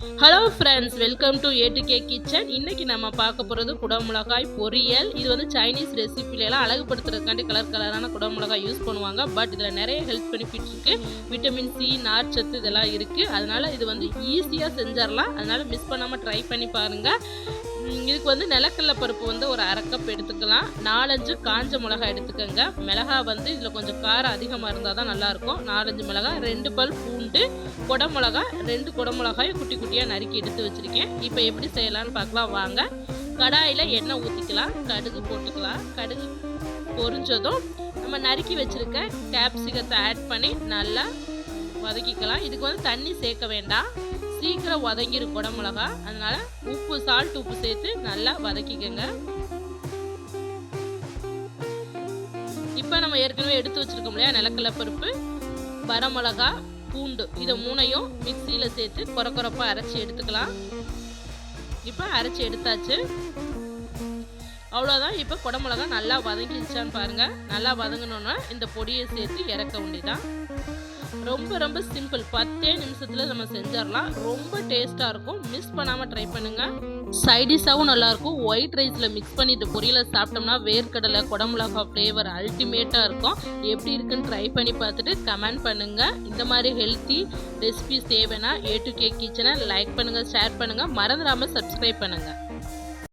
Hello friends welcome to A to K kitchen இன்னைக்கு நம்ம பார்க்க போகிறது குடமிளகாய் பொரியல். இது வந்து சைனீஸ் ரெசிபில எல்லாம் அழகுபடுத்துறதுக்காண்டி கலர் கலரான குடமிளகாய் யூஸ் பண்ணுவாங்க. பட் இதில் நிறைய ஹெல்த் பெனிஃபிட் இருக்குது விட்டமின் சி நார்ச்சத்து இதெல்லாம் இருக்குது அதனால் இது வந்து ஈஸியாக செஞ்சிடலாம் அதனால மிஸ் பண்ணாமல் ட்ரை பண்ணி பாருங்கள் இதுக்கு வந்து நிலக்கடல பருப்பு வந்து ஒரு அரை கப் எடுத்துக்கலாம். நாலஞ்சு காஞ்ச மிளகாய் எடுத்துக்கோங்க. மிளகாய் வந்து இதில் கொஞ்சம் காரம் அதிகமாக இருந்தால் தான் நல்லாயிருக்கும். நாலஞ்சு மிளகாய் ரெண்டு பல் பூண்டு குடமிளகாய் ரெண்டு குடமிளகாய் குட்டி குட்டியாக நறுக்கி எடுத்து வச்சுருக்கேன். இப்போ எப்படி செய்யலாம்னு பார்க்கலாம். வாங்க. கடாயில் எண்ணெய் ஊற்றிக்கலாம் கடுகு போட்டுக்கலாம். கடுகு பொரிஞ்சதும் நம்ம நறுக்கி வச்சுருக்க கேப்சிகத்தை ஆட் பண்ணி நல்லா வதக்கிக்கலாம். இதுக்கு வந்து தண்ணி சேர்க்க வேண்டாம். சீக்கிரம் வதங்கிடும் குடமிளகா அதனால உப்பு சால்ட் உப்பு சேர்த்து நல்லா வதக்கிக்கோங்க. இப்போ நம்ம ஏற்கனவே எடுத்து வச்சிருக்கோம் இல்லையா நிலக்கடலை பருப்பு வரமிளகா பூண்டு. இதை மூணையும் மிக்சியில் சேர்த்து கொர கொரப்பாக அரைச்சி எடுத்துக்கலாம். இப்போ அரைச்சி எடுத்தாச்சு. அவ்வளோதான் இப்போ குடமிளகா நல்லா வதங்கிடுச்சான்னு பாருங்கள் நல்லா வதங்கினோன்னா இந்த பொடியை சேர்த்து இறக்க வேண்டியதான் ரொம்ப ரொம்ப சிம்பிள் பத்தே நிமிஷத்தில் நம்ம செஞ்சிடலாம். ரொம்ப டேஸ்ட்டாக இருக்கும். மிஸ் பண்ணாமல் ட்ரை பண்ணுங்கள் சைடிஷாகவும் நல்லாயிருக்கும் ஒயிட் ரைஸில் மிக்ஸ் பண்ணிட்டு பொரியலை சாப்பிட்டோம்னா வேர்க்கடலை குடமிளகா ஃப்ளேவர் அல்டிமேட்டாக இருக்கும். எப்படி இருக்குன்னு ட்ரை பண்ணி பார்த்துட்டு கமெண்ட் பண்ணுங்கள் இந்த மாதிரி ஹெல்த்தி ரெசிபிஸ் தேவைன்னா ஏ டு கே கிச்சனை லைக் பண்ணுங்கள் ஷேர் பண்ணுங்கள் மறந்துடாமல் சப்ஸ்கிரைப் பண்ணுங்கள்